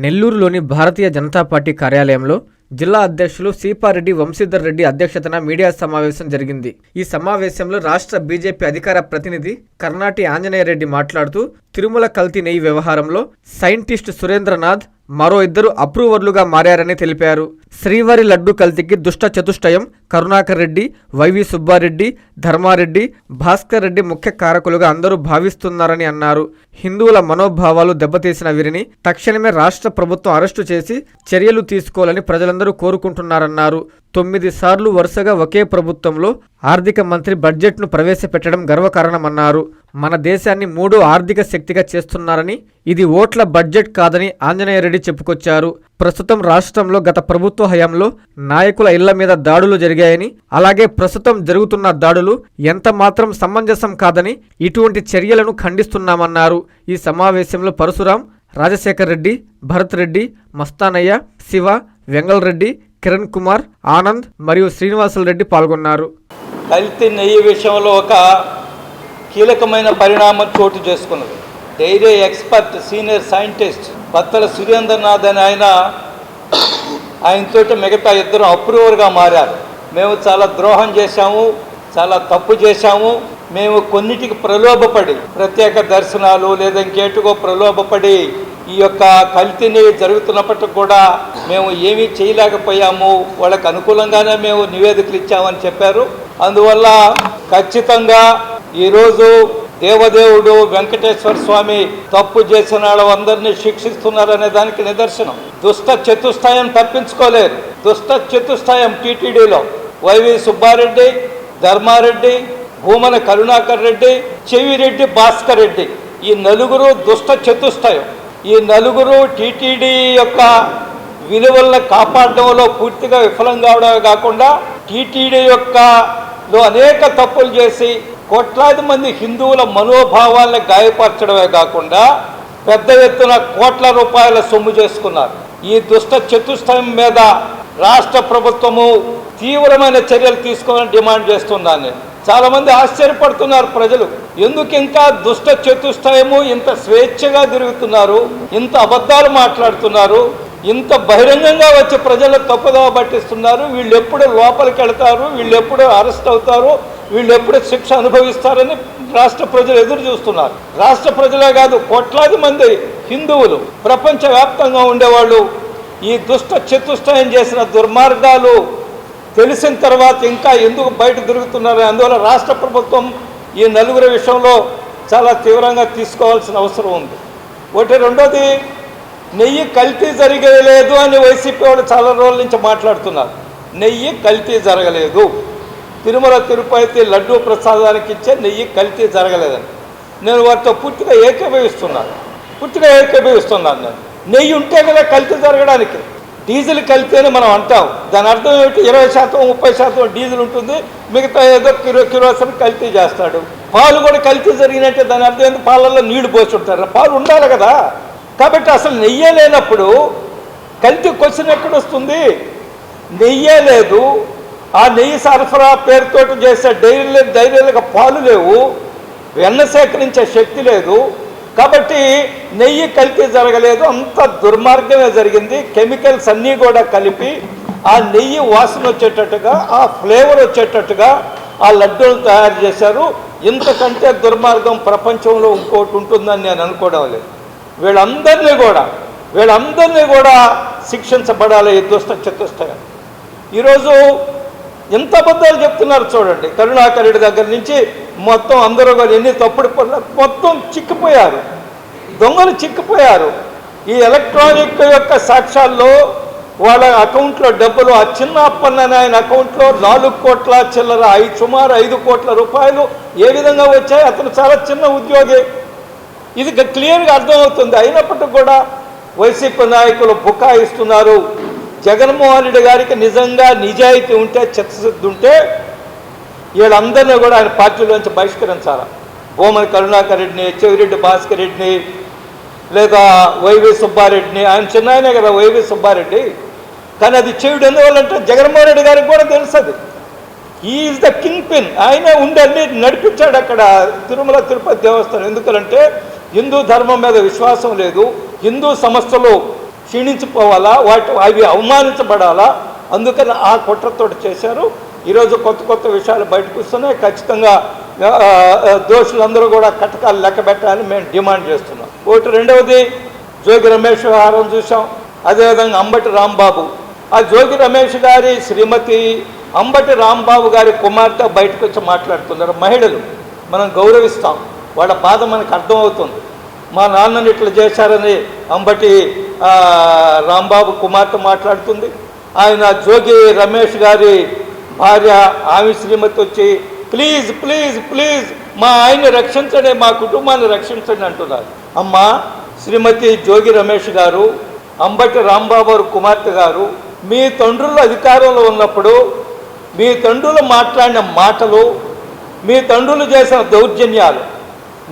నెల్లూరులోని భారతీయ జనతా పార్టీ కార్యాలయంలో జిల్లా అధ్యక్షులు సీపారెడ్డి వంశీధర్ రెడ్డి అధ్యక్షతన మీడియా సమావేశం జరిగింది. ఈ సమావేశంలో రాష్ట్ర బీజేపీ అధికార ప్రతినిధి కర్ణాటి ఆంజనేయ రెడ్డి మాట్లాడుతూ తిరుమల కల్తీ నెయ్యి వ్యవహారంలో సైంటిస్ట్ సురేంద్రనాథ్ మరో ఇద్దరు అప్రూవర్లుగా మారారని తెలిపారు. శ్రీవారి లడ్డు కల్తీకి దుష్ట చతుష్టయం కరుణాకర్ రెడ్డి వైవి సుబ్బారెడ్డి ధర్మారెడ్డి భాస్కర్ రెడ్డి ముఖ్య కారకులుగా అందరూ భావిస్తున్నారని అన్నారు. హిందువుల మనోభావాలు దెబ్బతీసిన వీరిని తక్షణమే రాష్ట్ర ప్రభుత్వం అరెస్టు చేసి చర్యలు తీసుకోవాలని ప్రజలందరూ కోరుకుంటున్నారన్నారు. తొమ్మిది సార్లు వరుసగా ఒకే ప్రభుత్వంలో ఆర్థిక మంత్రి బడ్జెట్ను ప్రవేశపెట్టడం గర్వకారణమన్నారు. మన దేశాన్ని మూడో ఆర్థిక శక్తిగా చేస్తున్నారని ఇది ఓట్ల బడ్జెట్ కాదని ఆంజనేయ రెడ్డి చెప్పుకొచ్చారు. ప్రస్తుతం రాష్ట్రంలో గత ప్రభుత్వ హయాంలో నాయకుల ఇళ్ళ మీద దాడులు జరిగాయని అలాగే ప్రస్తుతం జరుగుతున్న దాడులు ఎంత మాత్రం సమంజసం కాదని ఇటువంటి చర్యలను ఖండిస్తున్నామన్నారు. ఈ సమావేశంలో పరశురాం రాజశేఖర్ రెడ్డి భరత్ రెడ్డి మస్తానయ్య శివ వెంగల్ రెడ్డి కిరణ్ కుమార్ ఆనంద్ మరియు శ్రీనివాసులు రెడ్డి పాల్గొన్నారు. కల్తీ నెయ్యి విషయంలో ఒక కీలకమైన పరిణామం చోటు చేసుకున్నది. Dairy expert senior scientist Battala Surendranath అని ఆయన ఆయనతోటి మిగతా ఇద్దరు అప్రూవర్గా మారారు. మేము చాలా ద్రోహం చేశాము చాలా తప్పు చేశాము. మేము కొన్నిటికి ప్రలోభపడి ప్రత్యేక దర్శనాలు లేదా ఇంకేటికో ప్రలోభపడి ఈ యొక్క కల్తీని జరుగుతున్నప్పటికి కూడా మేము ఏమీ చేయలేకపోయాము. వాళ్ళకు అనుకూలంగానే మేము నివేదికలు ఇచ్చామని చెప్పారు. అందువల్ల ఖచ్చితంగా ఈరోజు దేవదేవుడు వెంకటేశ్వర స్వామి తప్పు చేసిన వాళ్ళందరినీ శిక్షిస్తున్నారనే దానికి నిదర్శనం. దుష్ట చతుస్థాయం తప్పించుకోలేరు. దుష్ట చతుస్థాయం టీటీడీలో వైవి సుబ్బారెడ్డి ధర్మారెడ్డి భూమన కరుణాకర్ రెడ్డి చెవిరెడ్డి భాస్కర్ రెడ్డి. ఈ నలుగురు దుష్ట చతుస్థాయం. ఈ నలుగురు టీటీడీ యొక్క విలువలను కాపాడడంలో పూర్తిగా విఫలం కావడమే కాకుండా టీటీడీ యొక్క లో అనేక తప్పులు చేసి కోట్లాది మంది హిందువుల మనోభావాల్ని గాయపరచడమే కాకుండా పెద్ద ఎత్తున కోట్ల రూపాయల సొమ్ము చేసుకున్నారు. ఈ దుష్ట చతుష్టయం మీద రాష్ట్ర ప్రభుత్వము తీవ్రమైన చర్యలు తీసుకోవాలని డిమాండ్ చేస్తున్నాను నేను ఆశ్చర్యపడుతున్నారు ప్రజలు. ఎందుకు ఇంకా దుష్ట చతుష్టయము ఇంత స్వేచ్ఛగా తిరుగుతున్నారు? ఇంత అబద్ధాలు మాట్లాడుతున్నారు? ఇంత బహిరంగంగా వచ్చి ప్రజలు తప్పుదోవ పట్టిస్తున్నారు? వీళ్ళు ఎప్పుడు లోపలికి వెళ్తారు? వీళ్ళు ఎప్పుడు అరెస్ట్ అవుతారు? వీళ్ళు ఎప్పుడు శిక్ష అనుభవిస్తారని రాష్ట్ర ప్రజలు ఎదురు చూస్తున్నారు. రాష్ట్ర ప్రజలే కాదు కోట్లాది మంది హిందువులు ప్రపంచవ్యాప్తంగా ఉండేవాళ్ళు ఈ దుష్ట చతుష్టయం చేసిన దుర్మార్గాలు తెలిసిన తర్వాత ఇంకా ఎందుకు బయట తిరుగుతున్నారు అందువల్ల రాష్ట్ర ప్రభుత్వం ఈ నలుగురి విషయంలో చాలా తీవ్రంగా తీసుకోవాల్సిన అవసరం ఉంది. ఒకటి రెండోది నెయ్యి కల్తీ జరగలేదు అని వైసీపీ వాళ్ళు చాలా రోజుల నుంచి మాట్లాడుతున్నారు. నెయ్యి కల్తీ జరగలేదు. తిరుమల తిరుపతి లడ్డూ ప్రసాదానికి ఇచ్చే నెయ్యి కల్తీ జరగలేదని. నేను వారితో పూర్తిగా ఏకీభవిస్తున్నాను. పూర్తిగా ఏకీభవిస్తున్నాను నేను. నెయ్యి ఉంటే కదా కల్తీ జరగడానికి. డీజిల్ కల్తీ అని మనం అంటాం. దాని అర్థం ఏమిటి? ఇరవై శాతం ముప్పై శాతం డీజిల్ ఉంటుంది. మిగతా ఏదో కిరో కిరోసన్ కల్తీ చేస్తాడు. పాలు కూడా కల్తీ జరిగినట్టే దాని అర్థం ఏంటి పాలల్లో నీళ్ళు పోసి ఉంటారు. పాలు ఉండాలి కదా. కాబట్టి అసలు నెయ్యే లేనప్పుడు కల్తీ క్వశ్చన్ ఎక్కడ వస్తుంది. నెయ్యే లేదు. ఆ నెయ్యి సరఫరా పేరుతోటి చేసే డైరీలు డైరీలకు పాలు లేవు వెన్న సేకరించే శక్తి లేదు. కాబట్టి నెయ్యి కల్తీ జరగలేదు అంత దుర్మార్గమే జరిగింది. కెమికల్స్ అన్నీ కూడా కలిపి ఆ నెయ్యి వాసన వచ్చేటట్టుగా ఆ ఫ్లేవర్ వచ్చేటట్టుగా ఆ లడ్డూలు తయారు చేశారు. ఇంతకంటే దుర్మార్గం ప్రపంచంలో ఇంకోటి ఉంటుందని నేను అనుకోవడం లేదు. వీళ్ళందరినీ కూడా వీళ్ళందరినీ కూడా శిక్షించబడాలి దుష్ట చతుష్టగా ఈరోజు ఎంత అబద్ధాలు చెప్తున్నారు చూడండి. కరుణాకరుడి దగ్గర నుంచి మొత్తం అందరూ కూడా ఎన్ని తప్పుడు మొత్తం చిక్కిపోయారు. దొంగలు చిక్కిపోయారు. ఈ ఎలక్ట్రానిక్ యొక్క సాక్ష్యాల్లో వాళ్ళ అకౌంట్లో డబ్బులు ఆ చిన్న అప్పన్న ఆయన అకౌంట్లో నాలుగు కోట్ల చిల్లర ఐదు సుమారు ఐదు కోట్ల రూపాయలు ఏ విధంగా వచ్చాయి? అతను చాలా చిన్న ఉద్యోగి. ఇది క్లియర్గా అర్థమవుతుంది. అయినప్పటికీ కూడా వైసీపీ నాయకులు బుకాయిస్తున్నారు. జగన్మోహన్ రెడ్డి గారికి నిజంగా నిజాయితీ ఉంటే చిత్తశుద్ధి ఉంటే వీళ్ళందరినీ కూడా ఆయన పార్టీలోంచి బహిష్కరించాలి. భూమని కరుణాకర్ రెడ్డిని చెవిరెడ్డి భాస్కర్ రెడ్డిని లేదా వైవి సుబ్బారెడ్డిని. ఆయన చిన్న ఆయనే కదా వైవి సుబ్బారెడ్డి. కానీ అది చెవిడు ఎందువల్లంటే జగన్మోహన్ రెడ్డి గారికి కూడా తెలుసు ఈజ్ ద కింగ్ పిన్ ఆయనే ఉండి అన్ని నడిపించాడు అక్కడ తిరుమల తిరుపతి దేవస్థానం. ఎందుకంటే హిందూ ధర్మం మీద విశ్వాసం లేదు. హిందూ సంస్థలు క్షీణించిపోవాలా? వాటి అవి అవమానించబడాలా? అందుకని ఆ కుట్రతో చేశారు. ఈరోజు కొత్త కొత్త విషయాలు బయటకు వస్తున్నాయి. ఖచ్చితంగా దోషులందరూ కూడా కటకాలు లెక్క పెట్టాలని మేము డిమాండ్ చేస్తున్నాం. ఒకటి రెండవది జోగి రమేష్ వ్యవహారం చూసాం అదేవిధంగా అంబటి రాంబాబు. ఆ జోగి రమేష్ గారి శ్రీమతి అంబటి రాంబాబు గారి కుమార్తె బయటకు వచ్చి మాట్లాడుతున్నారు. మహిళలు మనం గౌరవిస్తాం. వాళ్ళ బాధ మనకు అర్థమవుతుంది. మా నాన్నని ఇట్లా చేశారని అంబటి రాంబాబు కుమార్తె మాట్లాడుతుంది. ఆయన జోగి రమేష్ గారి భార్య ఆమె శ్రీమతి వచ్చి ప్లీజ్ ప్లీజ్ ప్లీజ్ మా ఆయన్ని రక్షించండి మా కుటుంబాన్ని రక్షించండి అంటున్నారు. అమ్మా శ్రీమతి జోగి రమేష్ గారు అంబటి రాంబాబు కుమార్తె గారు మీ తండ్రులు అధికారంలో ఉన్నప్పుడు మీ తండ్రులు మాట్లాడిన మాటలు మీ తండ్రులు చేసిన దౌర్జన్యాలు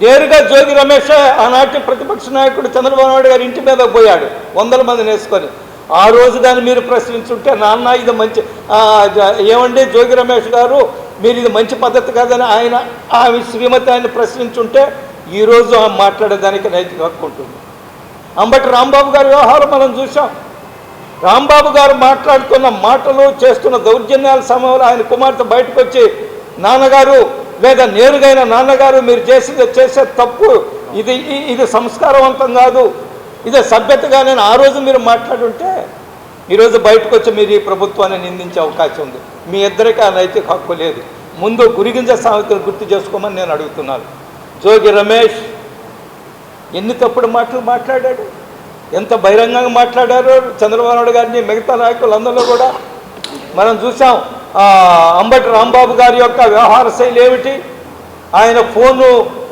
నేరుగా జోగి రమేష్ ఆనాటి ప్రతిపక్ష నాయకుడు చంద్రబాబు నాయుడు గారి ఇంటి మీద పోయాడు. వందల మంది నేసుకొని ఆ రోజు దాన్ని మీరు ప్రశ్నించుంటే నాన్న ఇది మంచి ఏమండి జోగి రమేష్ గారు మీరు ఇది మంచి పద్ధతి కాదని ఆయన ఆమె శ్రీమతి ఆయన ప్రశ్నించుంటే ఈరోజు ఆమె మాట్లాడేదానికి నైతిక హక్కు ఉంటుంది. అంబటి రాంబాబు గారి వ్యవహారం మనం చూసాం రాంబాబు గారు మాట్లాడుతున్న మాటలు చేస్తున్న దౌర్జన్యాల సమయంలో ఆయన కుమార్తె బయటకు వచ్చి నాన్నగారు లేదా నేరుగైన నాన్నగారు మీరు చేసింది చేసే తప్పు ఇది ఇది సంస్కారవంతం కాదు. ఇది సభ్యతగా నేను ఆ రోజు మీరు మాట్లాడుంటే ఈరోజు బయటకు వచ్చి మీరు ఈ ప్రభుత్వాన్ని నిందించే అవకాశం ఉంది. మీ ఇద్దరికి ఆ నైతిక హక్కు లేదు. ముందు గురిగింజ సామెతలు గుర్తు చేసుకోమని నేను అడుగుతున్నాను. జోగి రమేష్ ఎన్ని తప్పుడు మాటలు మాట్లాడాడు? ఎంత బహిరంగంగా మాట్లాడారు? చంద్రబాబు నాయుడు గారిని మిగతా నాయకులందరిలో కూడా మనం చూసాం అంబటి రాంబాబు గారి యొక్క వ్యవహార శైలి ఏమిటి? ఆయన ఫోను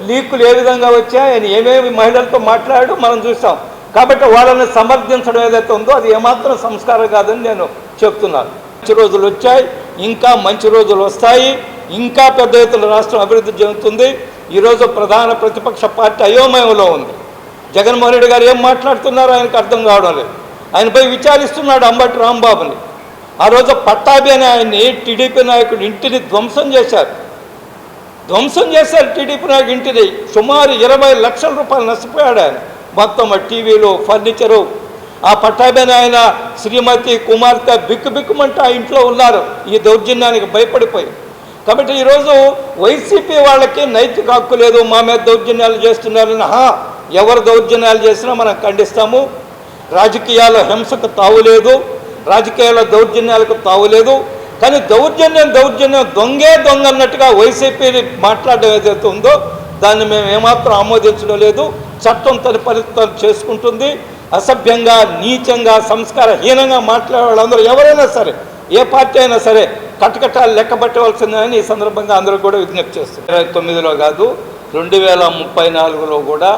లీకులు ఏ విధంగా వచ్చాయి? ఆయన ఏమేమి మహిళలతో మాట్లాడాడు? మనం చూసాం కాబట్టి వాళ్ళని సమర్థించడం ఏదైతే ఉందో అది ఏమాత్రం సంస్కారం కాదని నేను చెప్తున్నాను. మంచి రోజులు వచ్చాయి. ఇంకా మంచి రోజులు వస్తాయి. ఇంకా పెద్ద ఎత్తున రాష్ట్రం అభివృద్ధి చెందుతుంది. ఈరోజు ప్రధాన ప్రతిపక్ష పార్టీ అయోమయంలో ఉంది. జగన్మోహన్ రెడ్డి గారు ఏం మాట్లాడుతున్నారో ఆయనకు అర్థం కావడం లేదు. ఆయనపై విచారిస్తున్నాడు అంబటి రాంబాబుని. ఆ రోజు పట్టాభి అనే ఆయన్ని టీడీపీ నాయకుడు ఇంటిని ధ్వంసం చేశారు. ధ్వంసం చేశారు టీడీపీ నాయకుడు ఇంటిని. సుమారు ఇరవై లక్షల రూపాయలు నష్టపోయాడు ఆయన. మొత్తం టీవీలు ఫర్నిచరు. ఆ పట్టాభి ఆయన శ్రీమతి కుమార్తె బిక్కు బిక్కుమంటే ఆ ఇంట్లో ఉన్నారు. ఈ దౌర్జన్యానికి భయపడిపోయి కాబట్టి ఈరోజు వైసీపీ వాళ్ళకి నైతిక హక్కు లేదు మా మీద దౌర్జన్యాలు చేస్తున్నారని. హా ఎవరు దౌర్జన్యాలు చేసినా మనం ఖండిస్తాము. రాజకీయాల హింసకు తావులేదు రాజకీయాల దౌర్జన్యాలకు తావులేదు కానీ దౌర్జన్యం దౌర్జన్యం దొంగే దొంగ అన్నట్టుగా వైసీపీ మాట్లాడడం ఏదైతే ఉందో దాన్ని మేము ఏమాత్రం ఆమోదించడం లేదు. చట్టం తన పని చేసుకుంటుంది. అసభ్యంగా నీచంగా సంస్కారహీనంగా మాట్లాడే వాళ్ళందరూ ఎవరైనా సరే ఏ పార్టీ అయినా సరే కటకటాలు లెక్క పెట్టవలసిందని ఈ సందర్భంగా అందరూ కూడా విజ్ఞప్తి చేస్తున్నారు. ఇరవై తొమ్మిదిలో కాదు రెండు వేల ముప్పై నాలుగులో కూడా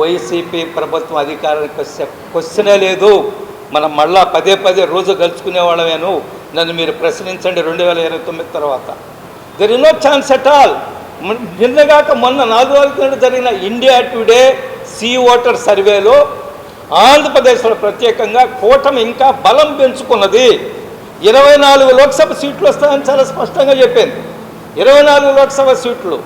వైసీపీ ప్రభుత్వం అధికారానికి క్వశ్చనే లేదు. మనం మళ్ళా పదే పదే రోజు గెలుచుకునే వాళ్ళమేను నన్ను మీరు ప్రశ్నించండి రెండు వేల ఇరవై తొమ్మిది తర్వాత. There is no chance at all నిన్నగాక మొన్న నాలుగు రోజుల జరిగిన ఇండియా టుడే సీ ఓటర్ సర్వేలో ఆంధ్రప్రదేశ్లో ప్రత్యేకంగా కూటమి ఇంకా బలం పెంచుకున్నది. ఇరవై నాలుగు లోక్సభ సీట్లు వస్తాయని చాలా స్పష్టంగా చెప్పింది. ఇరవై నాలుగు లోక్సభ సీట్లు.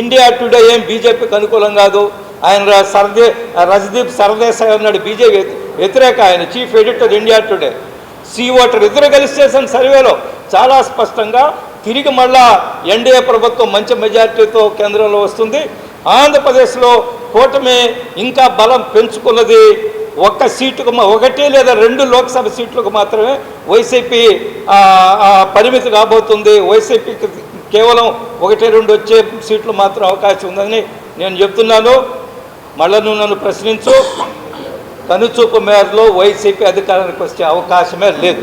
ఇండియా టుడే ఏం బీజేపీకి అనుకూలం కాదు. ఆయన సర్దే రజదీప్ సర్దేశాయ్ ఉన్నాడు బీజేపీ. వ్యతిరేక ఆయన chief editor India Today. C Voter ఇద్దరు కలిసి చేసిన సర్వేలో చాలా స్పష్టంగా తిరిగి మళ్ళా ఎన్డీఏ ప్రభుత్వం మంచి మెజార్టీతో కేంద్రంలో వస్తుంది. ఆంధ్రప్రదేశ్లో కూటమి ఇంకా బలం పెంచుకున్నది ఒక్క సీటుకు ఒకటి లేదా రెండు లోక్సభ సీట్లకు మాత్రమే వైసీపీ పరిమితి కాబోతుంది. వైసీపీకి కేవలం ఒకటి రెండు వచ్చే సీట్లు మాత్రం అవకాశం ఉందని నేను చెప్తున్నాను. మళ్ళీ నువ్వు నన్ను ప్రశ్నించు. కనుచూపు మేరలో వైసీపీ అధికారానికి వచ్చే అవకాశమే లేదు.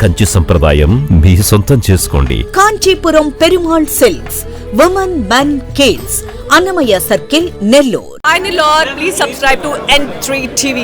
కంచి సంప్రదాయం మీ సొంతం చేసుకోండి Kanchipuram Perumal silks women men kids Annamayya circle Nellore Nilor, please subscribe to N3 TV.